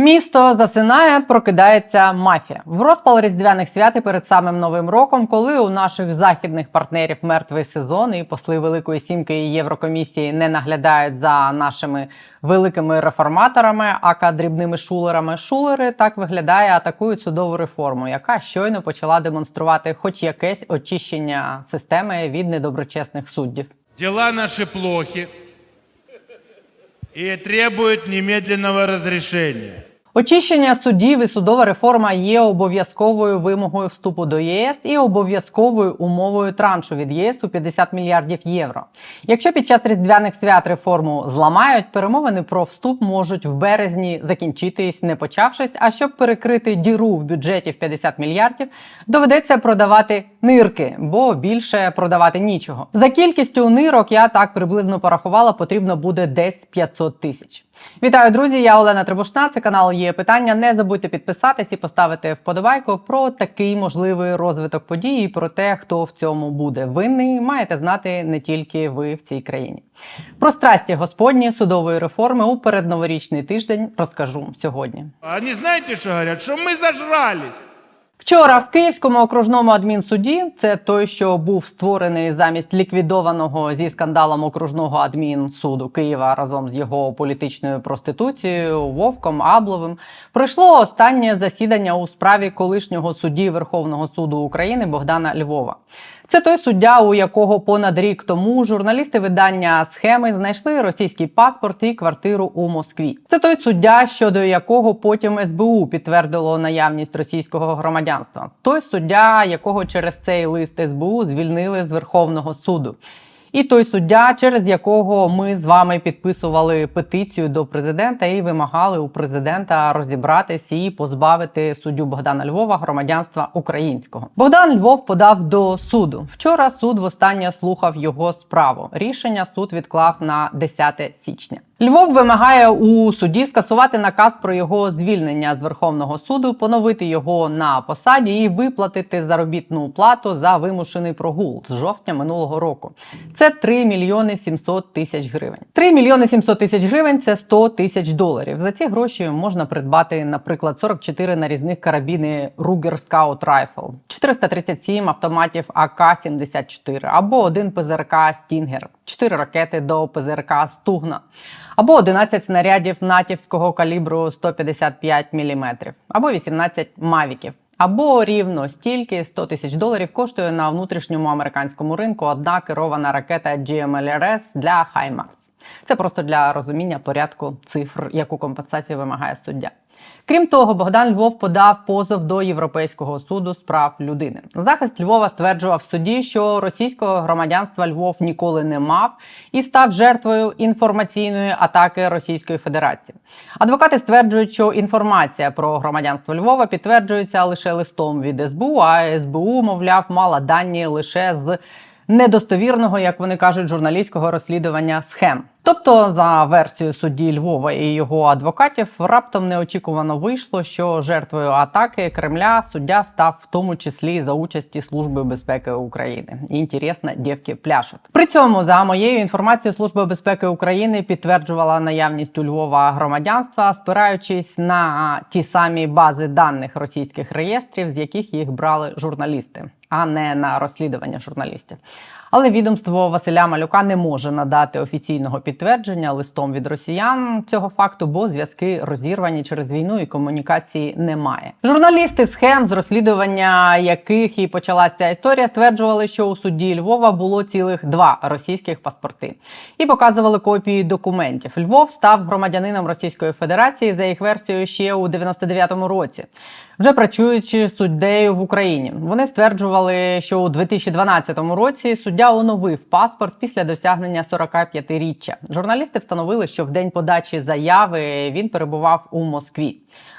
Місто засинає, прокидається мафія в розпал різдвяних свят і перед самим новим роком, коли у наших західних партнерів мертвий сезон і посли Великої Сімки і Єврокомісії не наглядають за нашими великими реформаторами, ака дрібними шулерами. Шулери так виглядає, атакують судову реформу, яка щойно почала демонструвати хоч якесь очищення системи від недоброчесних суддів. Дела наши плохи и требуют немедленного разрешения. Очищення судів і судова реформа є обов'язковою вимогою вступу до ЄС і обов'язковою умовою траншу від ЄС у 50 мільярдів євро. Якщо під час різдвяних свят реформу зламають, перемовини про вступ можуть в березні закінчитись, не почавшись. А щоб перекрити діру в бюджеті в 50 мільярдів, доведеться продавати нирки, бо більше продавати нічого. За кількістю нирок я так приблизно порахувала, потрібно буде десь 500 тисяч. Вітаю, друзі! Я Олена Требушна. Це канал є питання. Не забудьте підписатись і поставити вподобайку про такий можливий розвиток подій і про те, хто в цьому буде винний. Маєте знати не тільки ви в цій країні. Про страсті господні судової реформи у передноворічний тиждень розкажу сьогодні. Они знаете, что говорят? Что мы зажрались. Вчора в Київському окружному адмінсуді, це той, що був створений замість ліквідованого зі скандалом окружного адмінсуду Києва разом з його політичною проституцією Вовком Абловим, пройшло останнє засідання у справі колишнього судді Верховного суду України Богдана Львова. Це той суддя, у якого понад рік тому журналісти видання схеми знайшли російський паспорт і квартиру у Москві. Це той суддя, щодо якого потім СБУ підтвердило наявність російського громадянства. Той суддя, якого через цей лист СБУ звільнили з Верховного суду. І той суддя, через якого ми з вами підписували петицію до президента і вимагали у президента розібратися і позбавити суддю Богдана Львова громадянства українського. Богдан Львов подав до суду. Вчора суд востаннє слухав його справу. Рішення суд відклав на 10 січня. Львов вимагає у суді скасувати наказ про його звільнення з Верховного суду, поновити його на посаді і виплатити заробітну плату за вимушений прогул з жовтня минулого року. Це 3 мільйони 700 тисяч гривень. 3 мільйони 700 тисяч гривень це 100 тисяч доларів. За ці гроші можна придбати, наприклад, 44 нарізних карабіни Ruger Scout Rifle, 437 автоматів АК-74 або один ПЗРК Стінгер, 4 ракети до ПЗРК Стугна, або 11 снарядів натівського калібру 155 мм, або 18 мавіків. Або рівно стільки 100 тисяч доларів коштує на внутрішньому американському ринку одна керована ракета GMLRS для HIMARS. Це просто для розуміння порядку цифр, яку компенсацію вимагає суддя. Крім того, Богдан Львов подав позов до Європейського суду з прав людини. Захист Львова стверджував в суді, що російського громадянства Львов ніколи не мав і став жертвою інформаційної атаки Російської Федерації. Адвокати стверджують, що інформація про громадянство Львова підтверджується лише листом від СБУ, а СБУ, мовляв, мала дані лише з недостовірного, як вони кажуть, журналістського розслідування схем. Тобто, за версією судді Львова і його адвокатів, раптом неочікувано вийшло, що жертвою атаки Кремля суддя став в тому числі за участі Служби безпеки України. Інтересно, дівки пляшуть. При цьому, за моєю інформацією, Служба безпеки України підтверджувала наявність у Львова громадянства, спираючись на ті самі бази даних російських реєстрів, з яких їх брали журналісти, а не на розслідування журналістів. Але відомство Василя Малюка не може надати офіційного підтвердження листом від росіян цього факту, бо зв'язки розірвані через війну і комунікації немає. Журналісти схем з розслідування яких і почалася ця історія, стверджували, що у суді Львова було цілих два російських паспорти і показували копії документів. Львов став громадянином Російської Федерації за їх версією ще у 99-му році. Вже працюючи суддею в Україні, вони стверджували, що у 2012 році суддя оновив паспорт після досягнення 45-річчя. Журналісти встановили, що в день подачі заяви він перебував у Москві.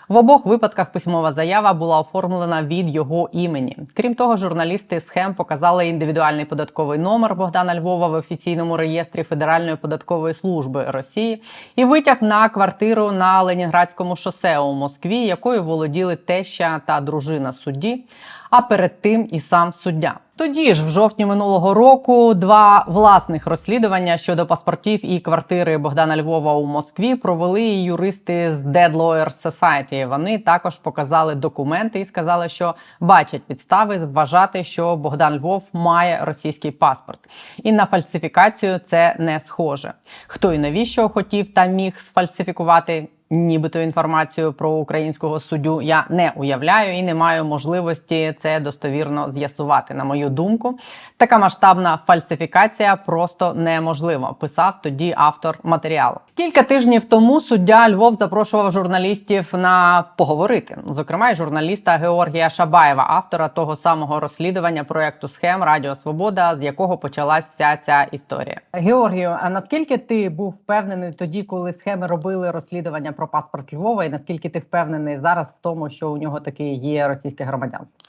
В обох випадках письмова заява була оформлена від його імені. Крім того, журналісти схем показали індивідуальний податковий номер Богдана Львова в офіційному реєстрі Федеральної податкової служби Росії і витяг на квартиру на Ленінградському шосе у Москві, якою володіли теща та дружина судді. А перед тим і сам суддя. Тоді ж, в жовтні минулого року, два власних розслідування щодо паспортів і квартири Богдана Львова у Москві провели юристи з Dead Lawyers Society. Вони також показали документи і сказали, що бачать підстави вважати, що Богдан Львов має російський паспорт. І на фальсифікацію це не схоже. Хто і навіщо хотів та міг сфальсифікувати нібито інформацію про українського суддю я не уявляю і не маю можливості це достовірно з'ясувати. На мою думку, така масштабна фальсифікація просто неможлива. Писав тоді автор матеріалу. Кілька тижнів тому суддя Львов запрошував журналістів на поговорити. Зокрема, й журналіста Георгія Шабаєва, автора того самого розслідування проекту схем Радіо Свобода, з якого почалась вся ця історія. Георгію, а наскільки ти був впевнений тоді, коли схеми робили розслідування про паспорт Львова, і наскільки ти впевнений зараз в тому, що у нього таки є російське громадянство?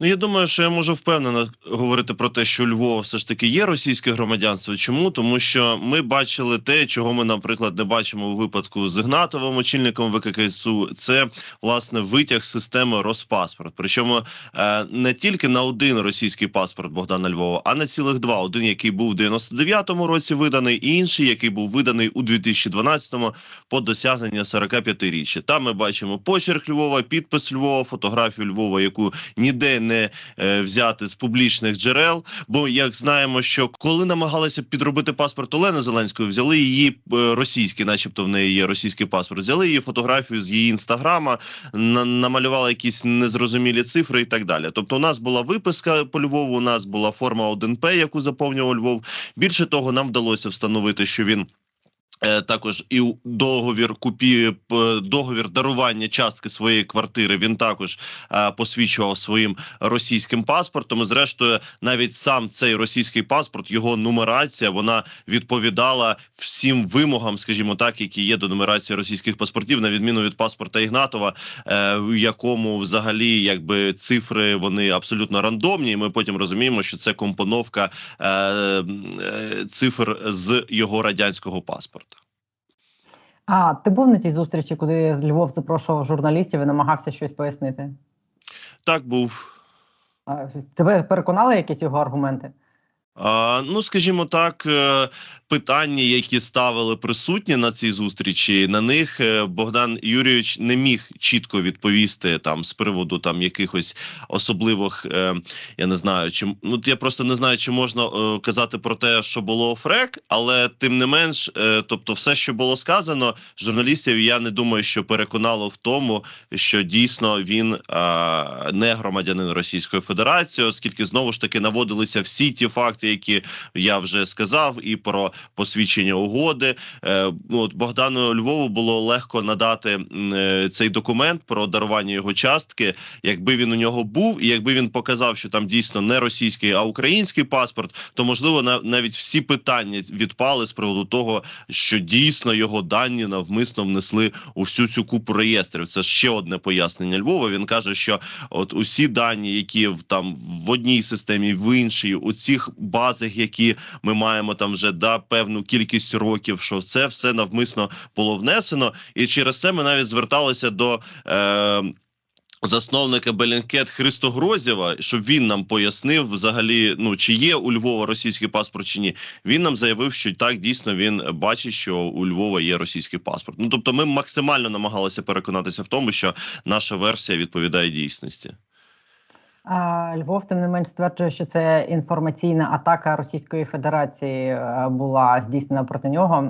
Ну, я думаю, що я можу впевнено говорити про те, що Львов все ж таки є російське громадянство. Чому? Тому що ми бачили те, чого ми, наприклад, не бачимо у випадку з Ігнатовим, очільником ВККСУ. Це власне витяг системи Роспаспорт. Причому е, не тільки на один російський паспорт Богдана Львова, а на цілих два: один, який був у 99-му році виданий, і інший, який був виданий у 2012-му по досягнення 45-річчя. Там ми бачимо почерк Львова, підпис Львова, фотографію Львова, яку ніде не е, взяти з публічних джерел. Бо як знаємо, що коли намагалися підробити паспорт Олени Зеленської, взяли її е, російський, начебто в неї є російський паспорт, взяли її фотографію з її інстаграма, на- намалювали якісь незрозумілі цифри і так далі. Тобто, у нас була виписка по Львову, у нас була форма 1П, яку заповнював Львов. Більше того, нам вдалося встановити, що він. Е, Також і договір купі договір дарування частки своєї квартири. Він також е, посвідчував своїм російським паспортом. І зрештою, навіть сам цей російський паспорт, його нумерація, вона відповідала всім вимогам, скажімо так, які є до нумерації російських паспортів, на відміну від паспорта Ігнатова, е, в якому взагалі якби цифри вони абсолютно рандомні. І ми потім розуміємо, що це компоновка е, е, цифр з його радянського паспорта. А ти був на тій зустрічі, куди Львов запрошував журналістів і намагався щось пояснити? Так був. А, Тебе переконали якісь його аргументи? Ну, скажімо так, е, питання, які ставили присутні на цій зустрічі, на них е, Богдан Юрійович не міг чітко відповісти там з приводу там якихось особливих, е, я не знаю, чи ну я просто не знаю, чи можна казати про те, що було фрек, але тим не менш, тобто, все, що було сказано, журналістів, я не думаю, що переконало в тому, що дійсно він не громадянин Російської Федерації, оскільки знову ж таки наводилися всі ті факти, які я вже сказав, і про посвідчення угоди. Е, ну, от Богдану Львову було легко надати е, цей документ про дарування його частки, якби він у нього був, і якби він показав, що там дійсно не російський, а український паспорт, то можливо на- навіть всі питання відпали з приводу того, що дійсно його дані навмисно внесли у всю цю купу реєстрів. Це ще одне пояснення Львова. Він каже, що от усі дані, які в там в одній системі, в іншій, у цих базах, які ми маємо там вже да певну кількість років, що це все навмисно було внесено, і через це ми навіть зверталися до. Е, Засновника Белінкет Христо Грозєва, щоб він нам пояснив взагалі, ну чи є у Львова російський паспорт чи ні. Він нам заявив, що так дійсно він бачить, що у Львова є російський паспорт. Ну тобто, ми максимально намагалися переконатися в тому, що наша версія відповідає дійсності. Львов, тим не менш, стверджує, що це інформаційна атака Російської Федерації е, була здійснена проти нього.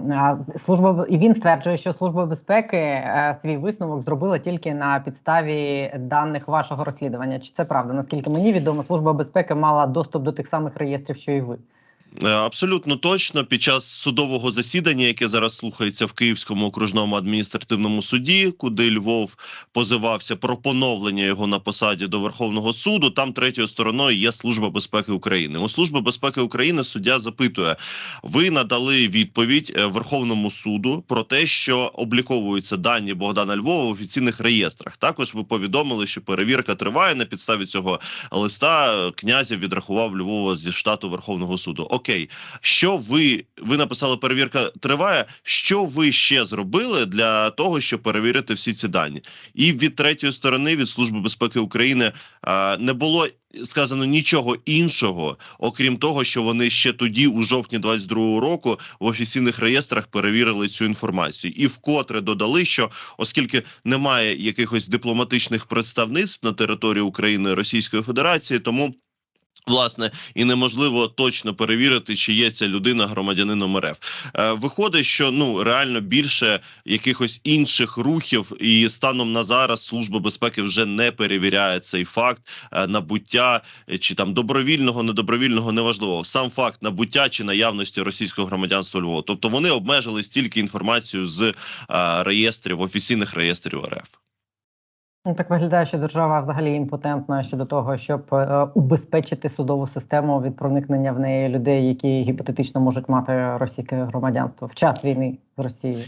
Служба і він стверджує, що служба безпеки е, свій висновок зробила тільки на підставі даних вашого розслідування. Чи це правда? Наскільки мені відомо, служба безпеки мала доступ до тих самих реєстрів, що і ви. Е, Абсолютно точно під час судового засідання, яке зараз слухається в Київському окружному адміністративному суді, куди Львов позивався про поновлення його на посаді до Верховного суду. Там третьою стороною є Служба безпеки України. У Служби безпеки України суддя запитує: ви надали відповідь е, Верховному суду про те, що обліковуються дані Богдана Львова в офіційних реєстрах. Також ви повідомили, що перевірка триває на підставі цього листа. е, Князів відрахував Львова зі штату Верховного суду. Окей, що ви ви написали, перевірка триває. Що ви ще зробили для того, щоб перевірити всі ці дані? І від третьої сторони, від Служби безпеки України, е, не було сказано нічого іншого, окрім того, що вони ще тоді, у жовтні 22-го року, в офіційних реєстрах перевірили цю інформацію, і вкотре додали, що оскільки немає якихось дипломатичних представництв на території України Російської Федерації, тому. Власне, і неможливо точно перевірити, чи є ця людина громадянином РФ. Е, виходить, що ну реально більше якихось інших рухів, і станом на зараз служба безпеки вже не перевіряє цей факт е, набуття е, чи там добровільного, недобровільного, неважливо. Сам факт набуття чи наявності російського громадянства Львова. Тобто вони обмежили стільки інформацію з е, реєстрів офіційних реєстрів РФ. Ну, так виглядає, що держава взагалі імпотентна щодо того, щоб е, убезпечити судову систему від проникнення в неї людей, які гіпотетично можуть мати російське громадянство в час війни з Росією.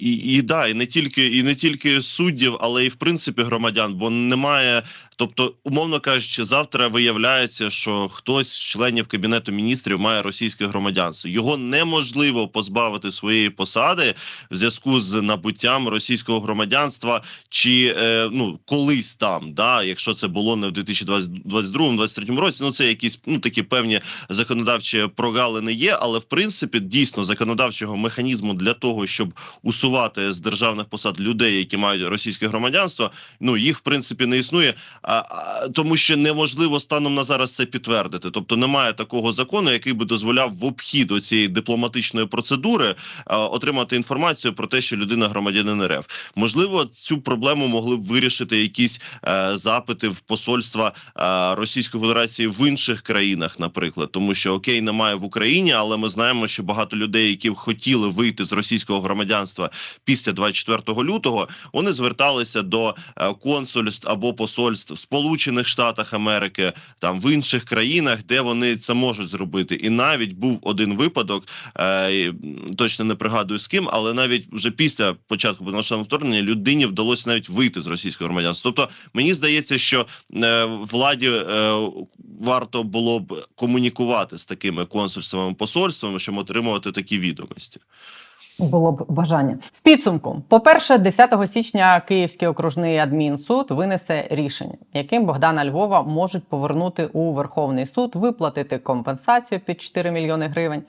І, і, да, і не тільки і не тільки суддів, але і в принципі громадян, бо немає. Тобто, умовно кажучи, завтра виявляється, що хтось з членів кабінету міністрів має російське громадянство. Його неможливо позбавити своєї посади в зв'язку з набуттям російського громадянства, чи е, ну колись там, да, якщо це було не в 2022-2023 році. Ну це якісь ну такі певні законодавчі прогалини є, але в принципі дійсно законодавчого механізму для того, щоб усувати з державних посад людей, які мають російське громадянство. Ну їх в принципі не існує, а, а тому, що неможливо станом на зараз це підтвердити. Тобто немає такого закону, який би дозволяв в обхід цієї дипломатичної процедури а, отримати інформацію про те, що людина громадянин РФ. Можливо, цю проблему могли б вирішити якісь е, запити в посольства е, Російської Федерації в інших країнах, наприклад, тому що окей, немає в Україні, але ми знаємо, що багато людей, які хотіли вийти з російського громадянства після 24 лютого, вони зверталися до е, консульств або посольств в Сполучених Штатах Америки, там в інших країнах, де вони це можуть зробити. І навіть був один випадок, е, точно не пригадую з ким, але навіть вже після початку повномасштабного вторгнення людині вдалося навіть вийти з російського громадянства. Тобто мені здається, що е, владі варто було б комунікувати з такими консульствами посольствами, щоб отримувати такі відомості. Було б бажання в підсумку. По перше, 10 січня Київський окружний адмінсуд винесе рішення, яким Богдана Львова можуть повернути у Верховний суд, виплатити компенсацію під 4 мільйони гривень.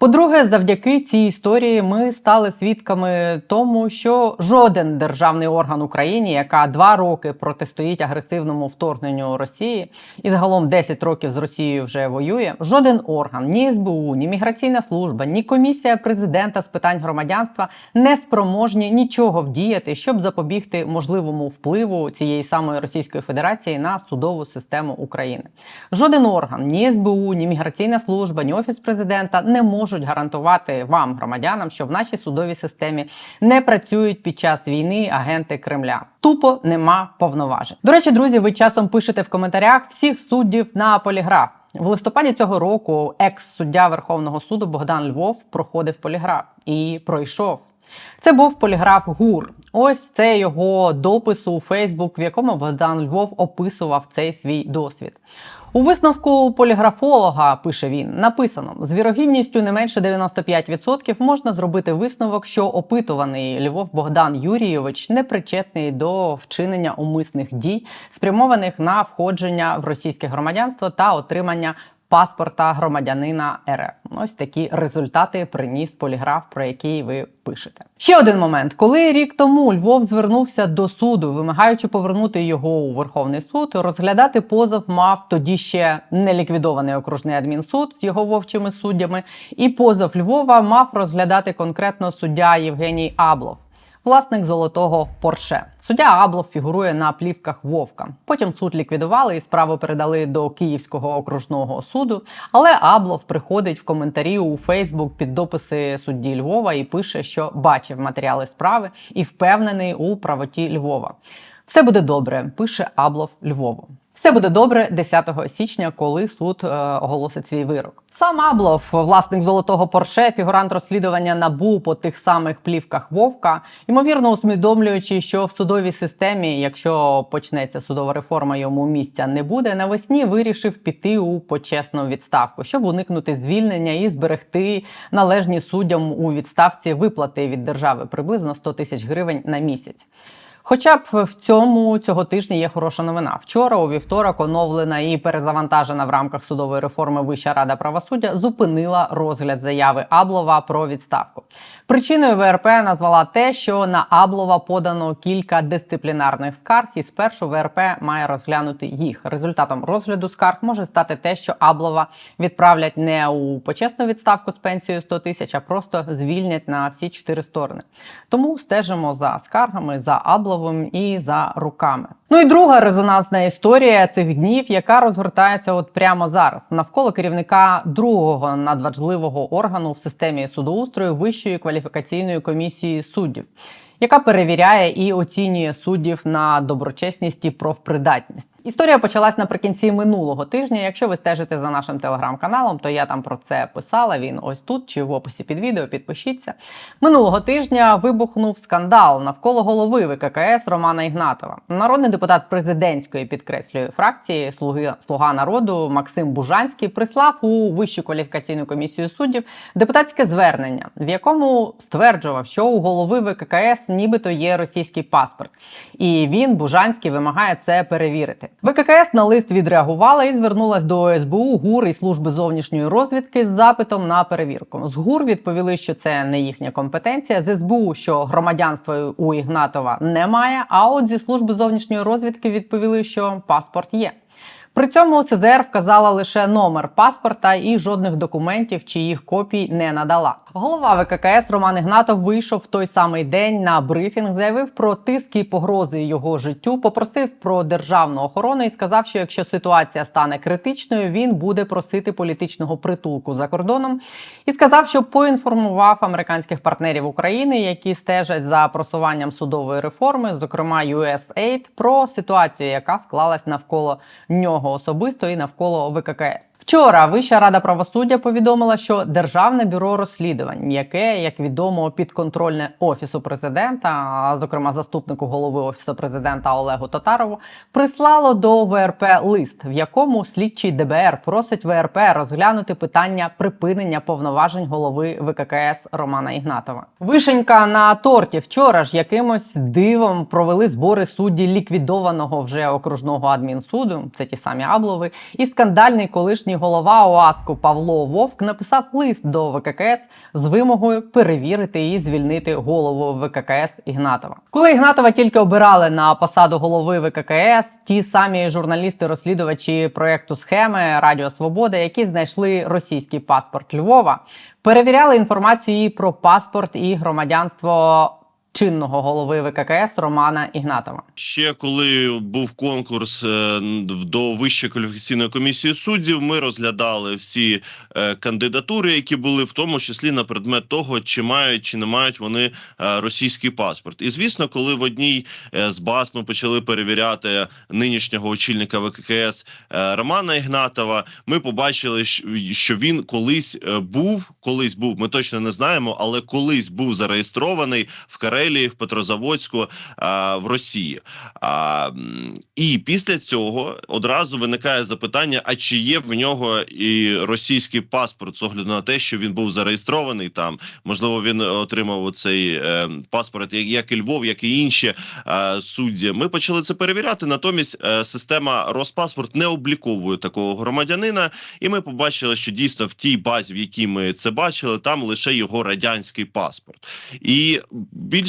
По-друге, завдяки цій історії ми стали свідками тому, що жоден державний орган України, яка два роки протистоїть агресивному вторгненню Росії і загалом 10 років з Росією вже воює, жоден орган, ні СБУ, ні міграційна служба, ні комісія президента з питань громадянства не спроможні нічого вдіяти, щоб запобігти можливому впливу цієї самої Російської Федерації на судову систему України. Жоден орган, ні СБУ, ні міграційна служба, ні офіс президента не можуть гарантувати вам, громадянам, що в нашій судовій системі не працюють під час війни агенти Кремля. Тупо нема повноважень. До речі, друзі, ви часом пишете в коментарях всіх суддів на поліграф. В листопаді цього року екс-суддя Верховного суду Богдан Львов проходив поліграф і пройшов. Це був поліграф ГУР. Ось це його допис у Фейсбук, в якому Богдан Львов описував цей свій досвід. У висновку поліграфолога пише він: написано: з вірогідністю не менше 95% можна зробити висновок, що опитуваний Львов Богдан Юрійович не причетний до вчинення умисних дій, спрямованих на входження в російське громадянство та отримання. Паспорта громадянина РФ. Ось такі результати приніс поліграф, про який ви пишете. Ще один момент: коли рік тому Львов звернувся до суду, вимагаючи повернути його у Верховний суд, розглядати позов мав тоді ще не ліквідований окружний адмінсуд з його вовчими суддями, і позов Львова мав розглядати конкретно суддя Євгеній Аблов. Власник золотого Порше. Суддя Аблов фігурує на плівках Вовка. Потім суд ліквідували і справу передали до Київського окружного суду. Але Аблов приходить в коментарі у Фейсбук під дописи судді Львова і пише, що бачив матеріали справи і впевнений у правоті Львова. Все буде добре, пише Аблов Львову. Все буде добре 10 січня, коли суд е, оголосить свій вирок. Сам Аблов, власник золотого Порше, фігурант розслідування набу по тих самих плівках Вовка, ймовірно усвідомлюючи, що в судовій системі, якщо почнеться судова реформа, йому місця не буде. Навесні вирішив піти у почесну відставку, щоб уникнути звільнення і зберегти належні суддям у відставці виплати від держави приблизно 100 тисяч гривень на місяць. Хоча б в цьому цього тижня є хороша новина. Вчора, у вівторок, оновлена і перезавантажена в рамках судової реформи Вища рада правосуддя зупинила розгляд заяви Аблова про відставку. Причиною ВРП назвала те, що на Аблова подано кілька дисциплінарних скарг, і спершу ВРП має розглянути їх. Результатом розгляду скарг може стати те, що Аблова відправлять не у почесну відставку з пенсією 100 тисяч, а просто звільнять на всі чотири сторони. Тому стежимо за скаргами, за Абловим і за руками. Ну і друга резонансна історія цих днів, яка розгортається от прямо зараз навколо керівника другого надважливого органу в системі судоустрою Вищої кваліфікаційної комісії суддів. Яка перевіряє і оцінює суддів на доброчесність і профпридатність. Історія почалась наприкінці минулого тижня. Якщо ви стежите за нашим телеграм-каналом, то я там про це писала. Він ось тут чи в описі під відео. Підпишіться. Минулого тижня вибухнув скандал навколо голови ВККС Романа Ігнатова. Народний депутат президентської підкреслює фракції Слуги Слуга народу Максим Бужанський прислав у Вищу кваліфікаційну комісію суддів депутатське звернення, в якому стверджував, що у голови ВККС нібито є російський паспорт, і він Бужанський вимагає це перевірити. ВККС на лист відреагувала і звернулась до СБУ, ГУР і служби зовнішньої розвідки з запитом на перевірку. З ГУР відповіли, що це не їхня компетенція. З СБУ, що громадянства у Ігнатова немає. А от зі служби зовнішньої розвідки відповіли, що паспорт є. При цьому СЗР вказала лише номер паспорта і жодних документів чи їх копій не надала. Голова ВККС Роман Ігнатов вийшов в той самий день на брифінг, заявив про тиск і погрози його життю, попросив про державну охорону і сказав, що якщо ситуація стане критичною, він буде просити політичного притулку за кордоном. І сказав, що поінформував американських партнерів України, які стежать за просуванням судової реформи, зокрема USAID, про ситуацію, яка склалась навколо нього особисто і навколо ВККС. Вчора Вища рада правосуддя повідомила, що Державне бюро розслідувань, яке, як відомо, підконтрольне офісу президента, а зокрема заступнику голови офісу президента Олегу Татарову, прислало до ВРП лист, в якому слідчий ДБР просить ВРП розглянути питання припинення повноважень голови ВККС Романа Ігнатова. Вишенька на торті вчора ж якимось дивом провели збори судді ліквідованого вже окружного адмінсуду. Це ті самі Аблови, і скандальний колишній голова ОАСКу Павло Вовк написав лист до ВККС з вимогою перевірити і звільнити голову ВККС Ігнатова. Коли Ігнатова тільки обирали на посаду голови ВККС, ті самі журналісти-розслідувачі проекту схеми Радіо Свобода, які знайшли російський паспорт Львова, перевіряли інформацію про паспорт і громадянство чинного голови ВККС Романа Ігнатова. Ще коли був конкурс е, до Вищої кваліфікаційної комісії суддів, ми розглядали всі е, кандидатури, які були в тому числі на предмет того, чи мають чи не мають вони е, російський паспорт. І звісно, коли в одній з баз ми почали перевіряти нинішнього очільника ВККС Романа Ігнатова, ми побачили, що він колись був, колись був. Ми точно не знаємо, але колись був зареєстрований в Карелії, в Петрозаводську а, в Росії. А, і після цього одразу виникає запитання: а чи є в нього і російський паспорт з огляду на те, що він був зареєстрований там? Можливо, він отримав цей е, паспорт, як, і Львов, як і інші е, судді. Ми почали це перевіряти. Натомість е, система Роспаспорт не обліковує такого громадянина, і ми побачили, що дійсно в тій базі, в якій ми це бачили, там лише його радянський паспорт. І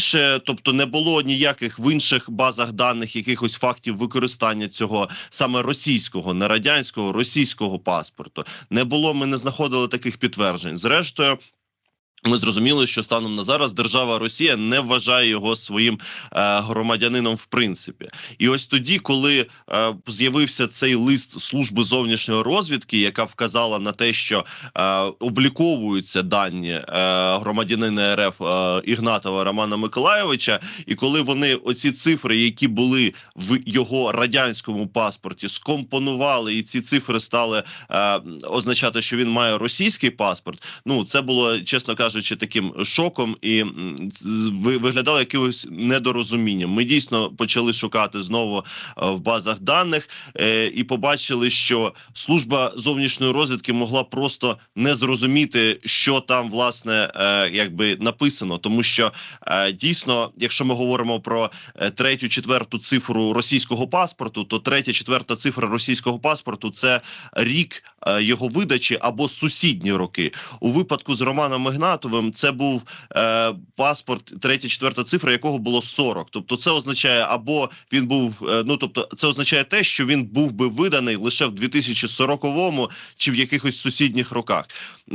більше, тобто, не було ніяких в інших базах даних якихось фактів використання цього саме російського, не радянського, російського паспорту. Не було. Ми не знаходили таких підтверджень. Зрештою. Ми зрозуміли, що станом на зараз держава Росія не вважає його своїм е, громадянином в принципі. І ось тоді, коли е, з'явився цей лист служби зовнішньої розвідки, яка вказала на те, що е, обліковуються дані е, громадянина РФ е, Ігнатова Романа Миколайовича, і коли вони оці цифри, які були в його радянському паспорті, скомпонували, і ці цифри стали е, означати, що він має російський паспорт. Ну це було чесно кажучи, таким шоком і ви- виглядало якимось недорозумінням. Ми дійсно почали шукати знову е, в базах даних е, і побачили, що служба зовнішньої розвідки могла просто не зрозуміти, що там власне е, якби написано, тому що дійсно, якщо ми говоримо про третю, четверту цифру російського паспорту, то третя, четверта цифра російського паспорту це рік його видачі або сусідні роки. У випадку з Романом Ігнатовим це був е, паспорт, третя, четверта цифра, якого було 40. Тобто, це означає, або він був, е, ну тобто, це означає те, що він був би виданий лише в 2040-му чи в якихось сусідніх роках.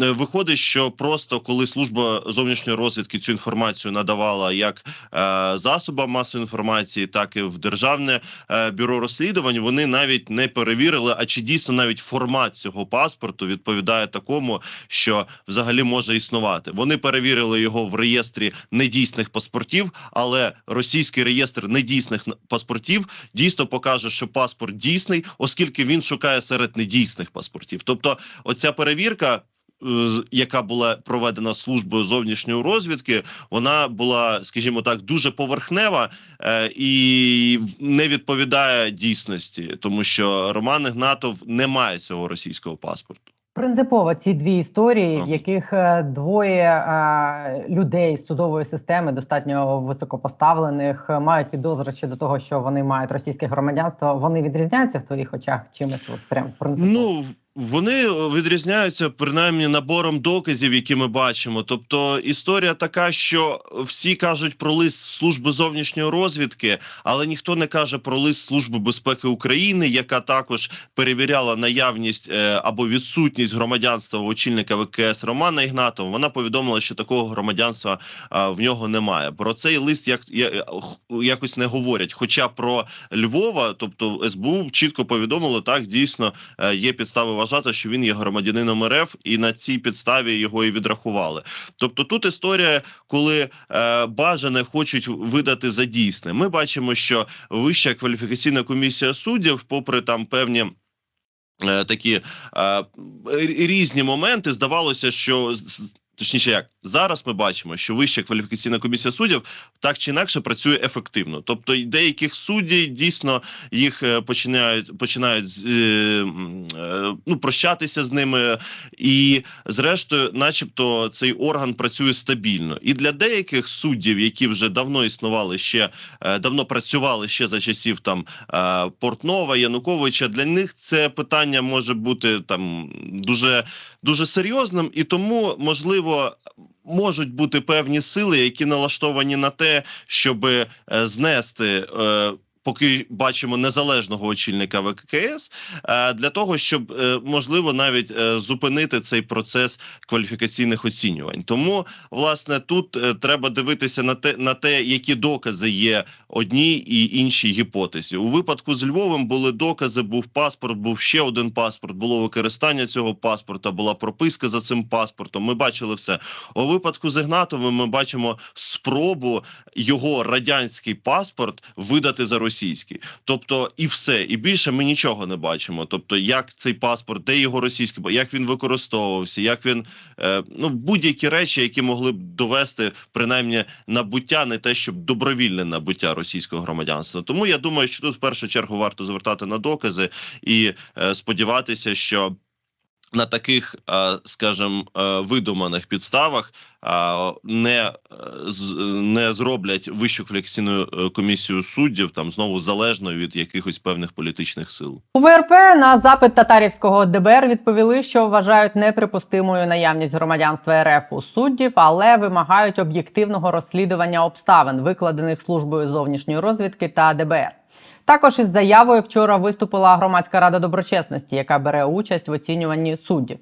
Е, Виходить, що просто коли служба зовнішньої розвідки цю інформацію надавала як е, засобам масової інформації, так і в державне е, бюро розслідувань, вони навіть не перевірили, а чи дійсно навіть формат цього паспорту відповідає такому, що взагалі може існувати. Вони перевірили його в реєстрі недійсних паспортів, але російський реєстр недійсних паспортів дійсно покаже, що паспорт дійсний, оскільки він шукає серед недійсних паспортів. Тобто, оця перевірка. е, Яка була проведена службою зовнішньої розвідки, вона була, скажімо так, дуже поверхнева е, і не відповідає дійсності, тому що Роман Ігнатов не має цього російського паспорту. Принципово ці дві історії, в яких е, двоє е, людей з судової системи, достатньо високопоставлених, е, мають підозри щодо того, що вони мають російське громадянство. Вони відрізняються в твоїх очах чимось прям принципово? Ну вони відрізняються принаймні набором доказів, які ми бачимо. Тобто історія така, що всі кажуть про лист служби зовнішньої розвідки, але ніхто не каже про лист Служби безпеки України, яка також перевіряла наявність е, або відсутність громадянства очільника ВКС Романа Ігнатова. Вона повідомила, що такого громадянства е, в нього немає. Про цей лист як я- якось не говорять. Хоча про Львова, тобто СБУ, чітко повідомило так, дійсно е, є підстави вважати, що він є громадянином РФ, і на цій підставі його і відрахували. Тобто, тут історія, коли е, бажане хочуть видати за дійсне. Ми бачимо, що вища кваліфікаційна комісія суддів, попри там певні. е, Такі е, різні моменти здавалося, що точніше, як зараз ми бачимо, що вища кваліфікаційна комісія суддів так чи інакше працює ефективно. Тобто, деяких суддів дійсно їх е, починають починають е, е, ну прощатися з ними, і зрештою, начебто, цей орган працює стабільно. І для деяких суддів, які вже давно існували ще е, давно працювали ще за часів там е, Портнова, Януковича. Для них це питання може бути там дуже дуже серйозним, і тому можливо. Можуть бути певні сили, які налаштовані на те, щоб е, знести. Поки бачимо незалежного очільника ВККС, е, для того, щоб е, можливо навіть е, зупинити цей процес кваліфікаційних оцінювань. Тому власне тут треба дивитися на те, на те, які докази є одній і іншій гіпотезі. У випадку з Львовом були докази, був паспорт, був ще один паспорт, було використання цього паспорта, була прописка за цим паспортом. Ми бачили все. У випадку з Ігнатовим ми бачимо спробу його радянський паспорт видати за російський. Тобто, і все, і більше ми нічого не бачимо. Тобто, як цей паспорт, де його російський, як він використовувався, як він е, ну будь-які речі, які могли б довести принаймні набуття, не те, щоб добровільне набуття російського громадянства. Тому я думаю, що тут в першу чергу варто звертати на докази і е, сподіватися, що. На таких, е, скажімо, е, видуманих підставах е, не, не зроблять вищу кваліфікаційну комісію суддів там знову залежною від якихось певних політичних сил. У ВРП на запит татарівського ДБР відповіли, що вважають неприпустимою наявність громадянства РФ у суддів, але вимагають об'єктивного розслідування обставин, викладених службою зовнішньої розвідки та ДБР. Також із заявою вчора виступила громадська рада доброчесності, яка бере участь в оцінюванні суддів.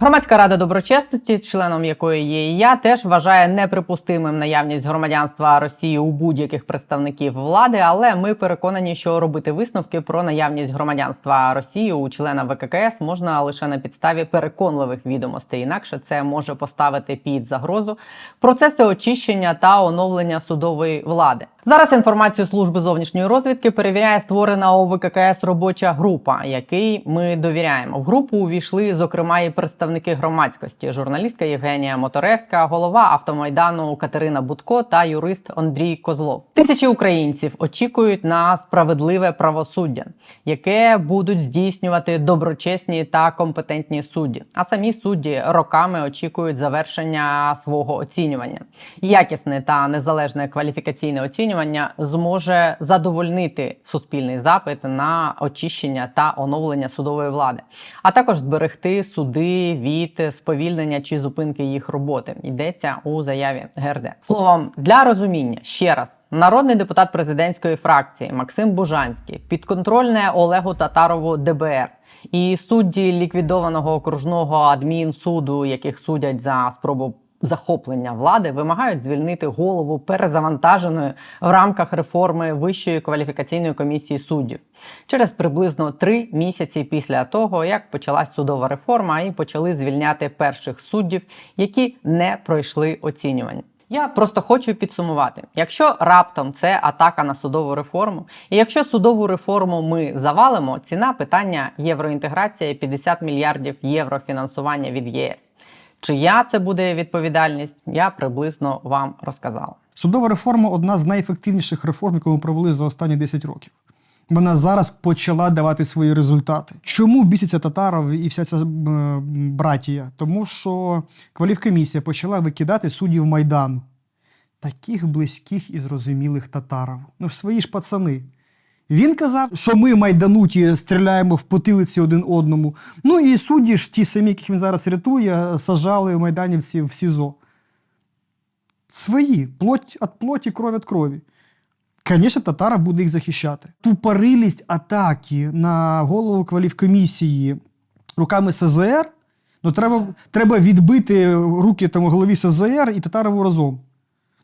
Громадська рада доброчесності, членом якої є і я, теж вважає неприпустимим наявність громадянства Росії у будь-яких представників влади, але ми переконані, що робити висновки про наявність громадянства Росії у члена ВККС можна лише на підставі переконливих відомостей. Інакше це може поставити під загрозу процеси очищення та оновлення судової влади. Зараз інформацію служби зовнішньої розвідки перевіряє створена у ВККС робоча група, якій ми довіряємо. В групу увійшли зокрема і представники громадськості, журналістка Євгенія Моторевська, голова автомайдану Катерина Будко та юрист Андрій Козлов. Тисячі українців очікують на справедливе правосуддя, яке будуть здійснювати доброчесні та компетентні судді. А самі судді роками очікують завершення свого оцінювання. Якісне та незалежне кваліфікаційне оцінювання зможе задовольнити суспільний запит на очищення та оновлення судової влади, а також зберегти суди від сповільнення чи зупинки їх роботи. Йдеться у заяві ГРД. Словом, для розуміння ще раз. Народний депутат президентської фракції Максим Бужанський підконтрольне Олегу Татарову ДБР і судді ліквідованого окружного адмінсуду, яких судять за спробу захоплення влади, вимагають звільнити голову перезавантаженої в рамках реформи Вищої кваліфікаційної комісії суддів через приблизно три місяці після того, як почалась судова реформа, і почали звільняти перших суддів, які не пройшли оцінювання. Я просто хочу підсумувати: якщо раптом це атака на судову реформу, і якщо судову реформу ми завалимо, ціна питання євроінтеграція і 50 мільярдів євро фінансування від ЄС. Чия це буде відповідальність, я приблизно вам розказала. Судова реформа одна з найефективніших реформ, яку ми провели за останні 10 років. Вона зараз почала давати свої результати. Чому біситься Татаров і вся ця е, братія? Тому що кваліфкомісія почала викидати суддів Майдану, таких близьких і зрозумілих татаров. Ну ж свої ж пацани. Він казав, що ми майдануті стріляємо в потилиці один одному. Ну і судді ж ті самі, яких він зараз рятує, сажали майданівців в СІЗО. Свої, плоть від плоті, кров від крові. Звісно, Татаров буде їх захищати. Тупорилість атаки на голову кваліфкомісії руками СЗР. Ну, треба, треба відбити руки там голові СЗР і Татарову разом.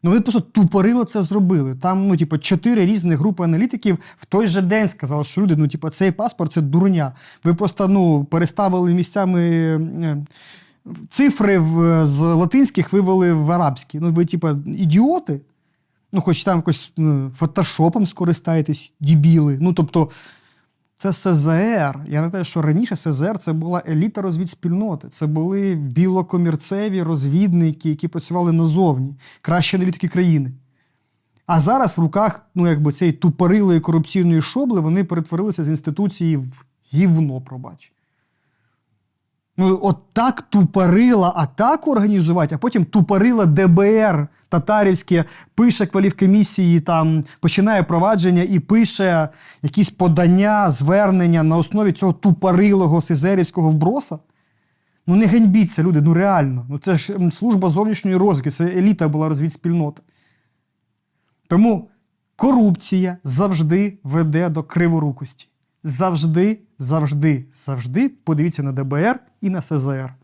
Ну, вони просто тупорило це зробили. Там, ну, типу, чотири різні групи аналітиків в той же день сказали, що люди, ну, типу, цей паспорт це дурня. Ви просто ну, переставили місцями е, цифри в, з латинських вивели в арабські. Ну, ви, типу, ідіоти. Ну, хоч там якось ну, фотошопом скористаєтесь, дібіли. Ну, тобто, це СЗР. Я не те, що раніше СЗР це була еліта розвідспільноти. Це були білокомірцеві розвідники, які працювали назовні, кращі аналітики країни. А зараз в руках ну, якби, цієї тупорилої корупційної шобли вони перетворилися з інституції в гівно, пробач. Ну, от так тупорила атаку організувати, а потім тупорила ДБР татарівське, пише кваліфкомісії, там, починає провадження і пише якісь подання, звернення на основі цього тупорилого сизерівського вброса. Ну не ганьбіться, люди, ну реально. Ну це ж служба зовнішньої розвідки, це еліта була розвідспільноти. Тому корупція завжди веде до криворукості. Завжди, завжди, завжди подивіться на ДБР і на СЗР.